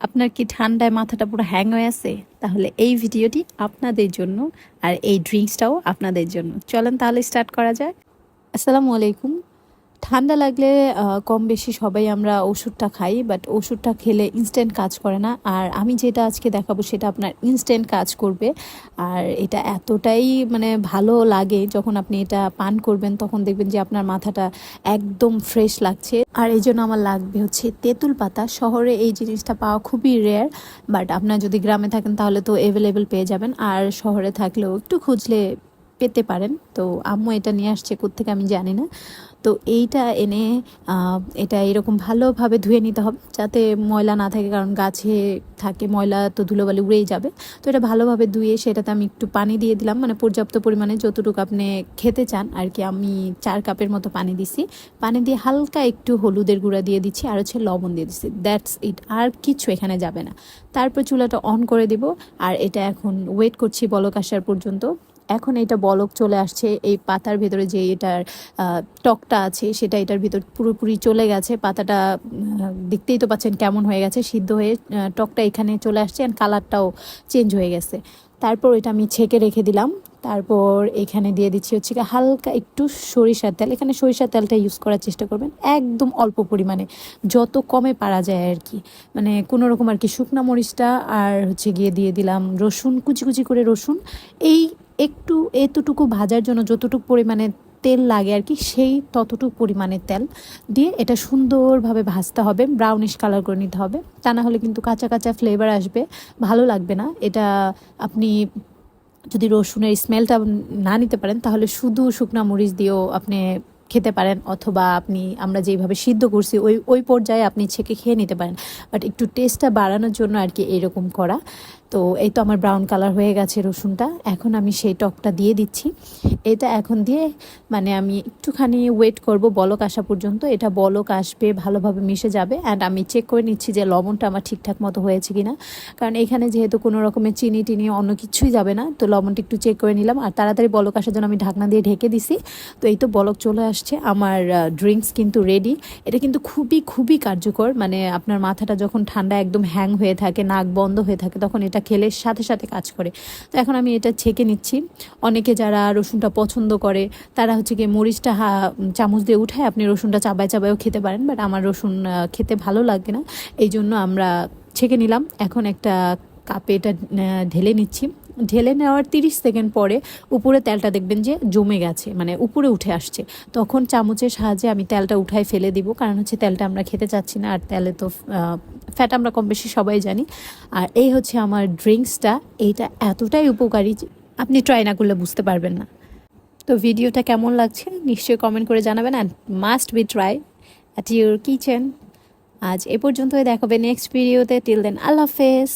আপনার কি ঠান্ডায় মাথাটা পুরো হ্যাং হয়ে আছে? তাহলে এই ভিডিওটি আপনাদের জন্য আর এই ড্রিঙ্কসটাও আপনাদের জন্য। চলেন তাহলে স্টার্ট করা যাক। আসসালামু আলাইকুম। ঠান্ডা লাগলে কম বেশি সবাই আমরা ওষুধটা খাই বাট ওষুধটা খেলে ইনস্ট্যান্ট কাজ করে না। আর আমি যেটা আজকে দেখাবো সেটা আপনার ইনস্ট্যান্ট কাজ করবে। আর এটা এতটাই মানে ভালো লাগে, যখন আপনি এটা পান করবেন, তখন দেখবেন যে আপনার মাথাটা একদম ফ্রেশ লাগছে। আর এই জন্য আমার লাগবে হচ্ছে তেঁতুল পাতা। শহরে এই জিনিসটা পাওয়া খুবই রেয়ার বাট আপনার যদি গ্রামে থাকেন তাহলে তো অ্যাভেলেবেল পেয়ে যাবেন। আর শহরে থাকলেও একটু খুঁজলে পেতে পারেন। তো আম্মু এটা নিয়ে আসছে, কোত্থেকে আমি জানি না। তো এইটা এনে এটা এরকম ভালোভাবে ধুয়ে নিতে হবে যাতে ময়লা না থাকে, কারণ গাছে থাকে ময়লা তো ধুলোবালি উড়েই যাবে। তো এটা ভালোভাবে ধুয়ে সেটাতে আমি একটু পানি দিয়ে দিলাম। মানে পর্যাপ্ত পরিমাণে যতটুকু আপনি খেতে চান, আর কি আমি চার কাপের মতো পানি দিছি। পানি দিয়ে হালকা একটু হলুদের গুঁড়া দিয়ে দিচ্ছি, আর হচ্ছে লবণ দিয়ে দিচ্ছি। দ্যাটস ইট, আর কিছু এখানে যাবে না। তারপর চুলাটা অন করে দিব, আর এটা এখন ওয়েট করছি বলক আসার পর্যন্ত। এখন এটা বলক চলে আসছে, এই পাতার ভেতরে যে এটার টকটা আছে সেটা এটার ভিতর পুরোপুরি চলে গেছে। পাতাটা দেখতেই তো পাচ্ছেন কেমন হয়ে গেছে, সিদ্ধ হয়ে টকটা এখানে চলে আসছে অ্যান্ড কালারটাও চেঞ্জ হয়ে গেছে। তারপর এটা আমি ছেঁকে রেখে দিলাম। তারপর এখানে দিয়ে দিচ্ছি হচ্ছে কি হালকা একটু সরিষার তেল। এখানে সরিষার তেলটা ইউজ করার চেষ্টা করবেন একদম অল্প পরিমাণে। যত কমে পারা যায় আর কি। মানে কোনো রকম আর কি শুকনা মরিচটা আর হচ্ছে গিয়ে দিয়ে দিলাম রসুন, কুচি কুচি করে রসুন। এই একটু এতটুকু ভাজার জন্য যতটুকু পরিমাণে তেল লাগে আর কি, সেই ততটুকু পরিমাণে তেল দিয়ে এটা সুন্দরভাবে ভাজতে হবে ব্রাউনিশ কালার করে নিতে হবে। তা না হলে কিন্তু কাঁচা কাঁচা ফ্লেভার আসবে, ভালো লাগবে না। এটা আপনি যদি রসুনের স্মেলটা না নিতে পারেন, তাহলে শুধু শুকনা মরিচ দিয়েও আপনি খেতে পারেন, অথবা আপনি, আমরা যেইভাবে সিদ্ধ করছি, ওই ওই পর্যায়ে আপনি ছেঁকে খেয়ে নিতে পারেন। বাট একটু টেস্টটা বাড়ানোর জন্য আর কি এরকম করা। তো এই তো আমার ব্রাউন কালার হয়ে গেছে রসুনটা। এখন আমি সেই টকটা দিয়ে দিচ্ছি। এটা এখন দিয়ে মানে আমি একটুখানি ওয়েট করব বলক আসা পর্যন্ত। এটা বলক আসবে, ভালোভাবে মিশে যাবে। অ্যান্ড আমি চেক করে নিচ্ছি যে লবণটা আমার ঠিকঠাক মতো হয়েছে কিনা। কারণ এখানে যেহেতু কোনো রকমের চিনি টিনি অন্য কিছুই যাবে না, তো লবণটা একটু চেক করে নিলাম। আর তাড়াতাড়ি বলক আসার জন্য আমি ঢাকনা দিয়ে ঢেকে দিছি। তো এই তো বলক চলে আসছে। আমার ড্রিঙ্কস কিন্তু রেডি এটা কিন্তু খুবই খুবই কার্যকর। মানে আপনার মাথাটা যখন ঠান্ডা একদম হ্যাং হয়ে থাকে, নাক বন্ধ হয়ে থাকে, তখন এটা খেলে সাথে সাথে কাজ করে। তো এখন আমি এটা ছেঁকে নিচ্ছি। অনেকে যারা রসুনটা পছন্দ করে, তারা হচ্ছে গিয়ে মরিচটা চামচ দিয়ে উঠায় আপনি রসুনটা চাবায় চাবায়ও খেতে পারেন বাট আমার রসুন খেতে ভালো লাগে না। এই জন্য আমরা ছেঁকে নিলাম। এখন একটা কাপে এটা ঢেলে নিচ্ছি। ঢেলে নেওয়ার তিরিশ সেকেন্ড পরে উপরে তেলটা দেখবেন যে জমে গেছে মানে উপরে উঠে আসছে। তখন চামচের সাহায্যে আমি তেলটা উঠায় ফেলে দিব, কারণ হচ্ছে তেলটা আমরা খেতে চাচ্ছি না, আর তেলে তো ফ্যাট আমরা কম বেশি সবাই জানি। আর এই হচ্ছে আমার ড্রিঙ্কসটা, এইটা এতটাই উপকারী আপনি ট্রাই না করলে বুঝতে পারবেন না। তো ভিডিওটা কেমন লাগছে নিশ্চয়ই কমেন্ট করে জানাবেন and must be try at your kitchen আজ এ পর্যন্তই দেখাবে নেক্সট ভিডিওতে টিল দেন আল্লাহ হাফেজ।